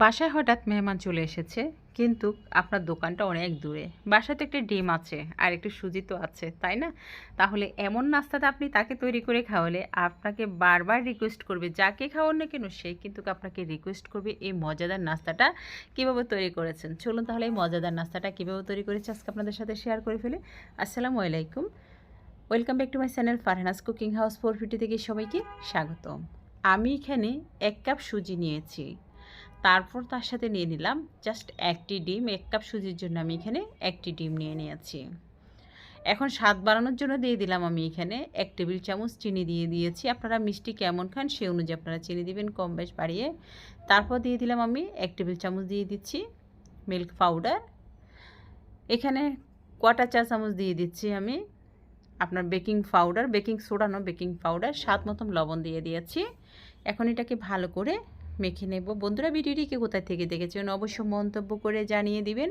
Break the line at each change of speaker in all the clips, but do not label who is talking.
বাসায় হঠাৎ মেহমান চলে এসেছে, কিন্তু আপনার দোকানটা অনেক দূরে। বাসাতে একটা ডিম আছে আর একটু সুজি তো আছে, তাই না? তাহলে এমন নাস্তাটা আপনি তাকে তৈরি করে খাওয়ালে আপনাকে বারবার রিকোয়েস্ট করবে, যাকে খাওয়ান না কেন সে কিন্তু আপনাকে রিকোয়েস্ট করবে এই মজাদার নাস্তাটা কীভাবে তৈরি করেছেন। চলুন তাহলে এই মজাদার নাস্তাটা কীভাবে তৈরি করেছে আজকে আপনাদের সাথে শেয়ার করে ফেলে। আসসালামু আলাইকুম। Welcome back to my channel Farhana's cooking house four fifty থেকে সবাইকে স্বাগতম। আমি এখানে এক কাপ সুজি নিয়েছি। তারপর তার সাথে নিয়ে নিলাম জাস্ট একটি ডিম, এক কাপ সুজির জন্য আমি এখানে একটি ডিম নিয়ে নিয়েছি। এখন স্বাদ বাড়ানোর জন্য দিয়ে দিলাম আমি এখানে এক টেবিল চামচ চিনি দিয়ে দিয়েছি। আপনারা মিষ্টি কেমন খান সে অনুযায়ী আপনারা চিনি দিবেন, কম বেশ বাড়িয়ে। তারপর দিয়ে দিলাম আমি এক টেবিল চামচ দিয়ে দিচ্ছি মিল্ক পাউডার এখানে কটা চা চামচ দিয়ে দিচ্ছি আমি আপনার বেকিং পাউডার বেকিং সোডা নয় বেকিং পাউডার স্বাদ মতন লবণ দিয়ে দিয়েছি। এখন এটাকে ভালো করে মেখে নেব। বন্ধুরা, ভিডিওটি কে কোথায় থেকে দেখেছেন অবশ্য মন্তব্য করে জানিয়ে দিবেন।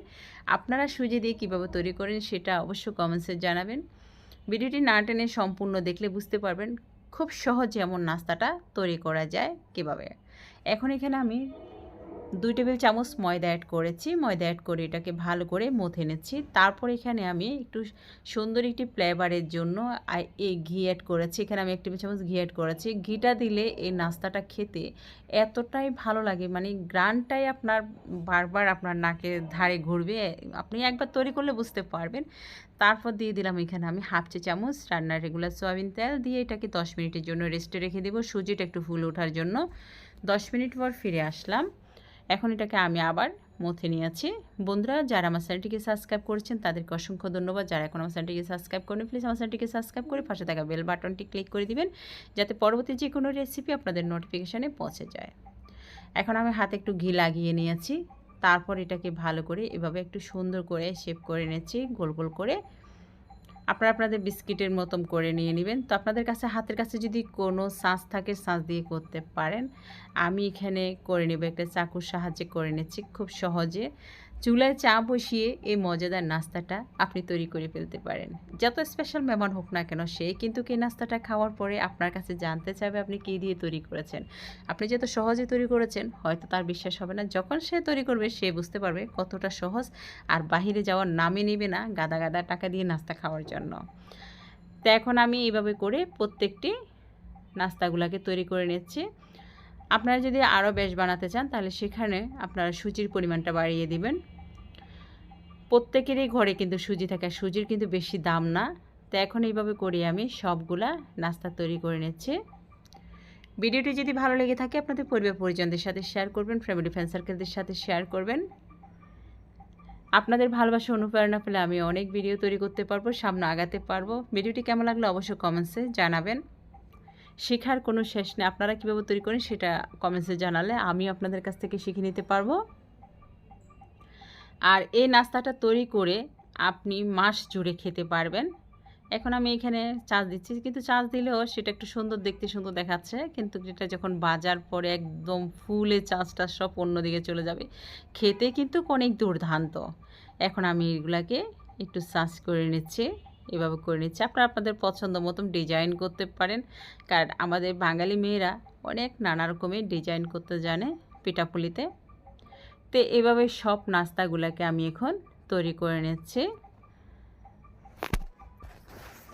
আপনারা সুজি দিয়ে কীভাবে তৈরি করেন সেটা অবশ্য কমেন্টসে জানাবেন। ভিডিওটি না টেনে সম্পূর্ণ দেখলে বুঝতে পারবেন খুব সহজে এমন নাস্তাটা তৈরি করা যায় কীভাবে। এখন এখানে আমি দুই টেবিল চামচ ময়দা অ্যাড করেছি। ময়দা অ্যাড করে এটাকে ভালো করে মথে নিচ্ছি। তারপর এখানে আমি একটু সুন্দর একটি ফ্লেভারের জন্য এই ঘি অ্যাড করেছি। এখানে আমি এক টেবিল চামচ ঘি অ্যাড করেছি। ঘিটা দিলে এই নাস্তাটা খেতে এতটাই ভালো লাগে। মানে গ্রানটাই আপনার বারবার আপনার নাকের ধারে ঘুরবে। আপনি একবার তৈরি করলে বুঝতে পারবেন। তারপর দিয়ে দিলাম এখানে আমি হাফ চা চামচ রান্নার রেগুলার সয়াবিন তেল। দিয়ে এটাকে দশ মিনিটের জন্য রেস্টে রেখে দেবো। সুজিটা একটু ফুল ওঠার জন্য। দশ মিনিট পর ফিরে আসলাম। এখন এটাকে আমি আবার মথে নিয়েছি। বন্ধুরা, যারা আমার চ্যানেলটিকে সাবস্ক্রাইব করেছেন, তাদেরকে অসংখ্য ধন্যবাদ। যারা এখন আমার চ্যানেলটিকে সাবস্ক্রাইব করেন প্লিজ আমার চ্যানেলটিকে সাবস্ক্রাইব করে পাশে থাকা বেল বাটনটি ক্লিক করে দিবেন, যাতে পরবর্তী যে কোনো রেসিপি আপনাদের নোটিফিকেশানে পৌঁছে যায়। এখন আমি হাতে একটু ঘি লাগিয়ে নিয়েছি। তারপর এটাকে ভালো করে এভাবে একটু সুন্দর করে শেপ করে নিয়েছি, গোল গোল করে। আপনারা আপনাদের বিস্কিটের মতন করে নিয়ে নেবেন। তো আপনাদের কাছে, হাতের কাছে যদি কোনো সাঁচ থাকে, সাঁচ দিয়ে করতে পারেন। আমি এখানে করে নেব, একটা চাকুর সাহায্যে করে নিচ্ছি, খুব সহজে। চুলায় চা বসিয়ে এই মজাদার নাস্তাটা আপনি তৈরি করে ফেলতে পারেন। যত স্পেশাল মেহমান হোক না কেন, সে কিন্তু এই নাস্তাটা খাওয়ার পরে আপনার কাছে জানতে চাইবে আপনি কী দিয়ে তৈরি করেছেন। আপনি যত সহজে তৈরি করেছেন, হয়তো তার বিশ্বাস হবে না, যখন সে তৈরি করবে, সে বুঝতে পারবে কতটা সহজ আর বাহিরে যাওয়ার নামে নেবে না গাদা গাদা টাকা দিয়ে নাস্তা খাওয়ার জন্য। তো এখন আমি এইভাবে করে প্রত্যেকটি নাস্তাগুলোকে তৈরি করে নিচ্ছি। আপনারা যদি আরও বেশ বানাতে চান, তাহলে সেখানে আপনারা সুজির পরিমাণটা বাড়িয়ে দিবেন। প্রত্যেকেরই ঘরে কিন্তু সুজি থাকে সুজির কিন্তু বেশি দাম না। তো এখন এইভাবে করি আমি, সবগুলা নাস্তা তৈরি করে নিচ্ছি। ভিডিওটি যদি ভালো লেগে থাকে, আপনাদের পরিবার পরিজনদের সাথে শেয়ার করবেন, ফ্যামিলি ফ্রেন্ড সার্কেলদের সাথে শেয়ার করবেন। আপনাদের ভালোবাসা অনুপ্রেরণা পেলে আমি অনেক ভিডিও তৈরি করতে পারব, সামনে আগাতে পারব। ভিডিওটি কেমন লাগল অবশ্যই কমেন্টসে জানাবেন। শেখার কোনো শেষ নেই। আপনারা কীভাবে তৈরি করেন সেটা কমেন্টসে জানালে আমি আপনাদের কাছ থেকে শিখে নিতে পারব। আর এই নাস্তাটা তৈরি করে আপনি মাস জুড়ে খেতে পারবেন। এখন আমি এখানে চার্জ দিচ্ছি, কিন্তু চার্জ দিলেও সেটা একটু সুন্দর, দেখতে সুন্দর দেখাচ্ছে। কিন্তু যেটা যখন বাজার পরে একদম ফুলে চার্জটা সব অন্যদিকে চলে যাবে। খেতে কিন্তু অনেক দুর্ধান্ত এখন আমি এগুলাকে একটু চার্জ করে নিচ্ছি। এভাবে করে নিচ্ছি। আপনারা আপনাদের পছন্দ মতন ডিজাইন করতে পারেন। কারণ আমাদের বাঙালি মেয়েরা অনেক নানা রকমের ডিজাইন করতে জানে পিঠাপুলিতে। তো এভাবে সব নাস্তাগুলোকে আমি এখন তৈরি করে নিচ্ছি।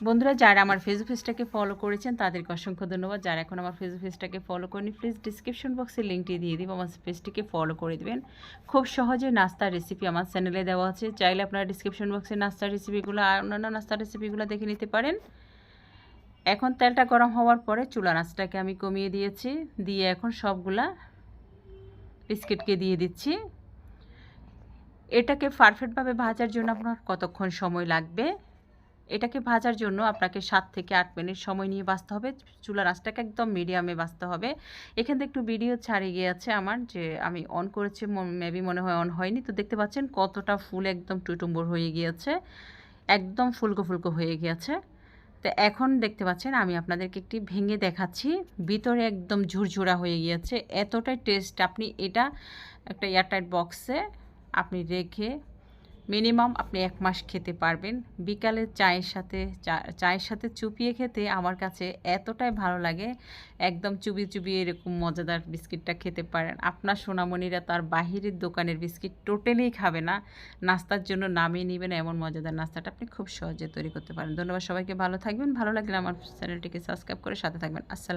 বন্ধুরা, যারা আমার ফেসবুক পেজটাকে ফলো করেছেন, তাদেরকে অসংখ্য ধন্যবাদ। যারা এখন আমার ফেসবুক পেজটাকে ফলো করেনি প্লিজ ডিসক্রিপশন বক্সে লিঙ্কটি দিয়ে দিব, আমার পেজটিকে ফলো করে দেবেন। খুব সহজে নাস্তার রেসিপি আমার চ্যানেলে দেওয়া আছে। চাইলে আপনারা ডিসক্রিপশন বক্সে নাস্তার রেসিপিগুলো আর অন্যান্য নাস্তার রেসিপিগুলো দেখে নিতে পারেন। এখন তেলটা গরম হওয়ার পরে চুলা নাচটাকে আমি কমিয়ে দিয়েছি। দিয়ে এখন সবগুলা বিস্কিটকে দিয়ে দিচ্ছি। এটাকে পারফেক্টভাবে ভাজার জন্য আপনার কতক্ষণ সময় লাগবে? এটাকে ভাজার জন্য আপনাকে সাত থেকে আট মিনিট সময় নিয়ে বাঁচতে হবে। চুলার আঁচটাকে একদম মিডিয়ামে বাঁচতে হবে। এখান থেকে একটু ভিডিও ছাড়িয়ে গিয়েছে আমার যে আমি অন করেছি মেবি মনে হয় অন হয়নি। তো দেখতে পাচ্ছেন কতটা ফুল একদম টুটুম্বর হয়ে গিয়েছে। একদম ফুলকো ফুলকো হয়ে গিয়েছে। তো এখন দেখতে পাচ্ছেন আমি আপনাদেরকে একটি ভেঙে দেখাচ্ছি। ভিতরে একদম ঝুরঝুরা হয়ে গিয়েছে। এতটাই টেস্ট আপনি এটা একটা এয়ারটাইট বক্সে আপনি রেখে মিনিমাম আপনি এক মাস খেতে পারবেন। বিকালে চায়ের সাথে চায়ের সাথে চুপিয়ে খেতে আমার কাছে এতটাই ভালো লাগে, একদম চুবিয়ে চুবিয়ে এরকম মজাদার বিস্কিটটা খেতে পারেন। আপনার সোনামণিরা তার বাহিরের দোকানের বিস্কিট টোটালি খাবে না। নাস্তার জন্য নামিয়ে নেবেন এমন মজাদার নাস্তাটা আপনি খুব সহজে তৈরি করতে পারেন। ধন্যবাদ সবাইকে, ভালো থাকবেন। ভালো লাগলে আমার চ্যানেলটিকে সাবস্ক্রাইব করে সাথে থাকবেন। আসসালাম।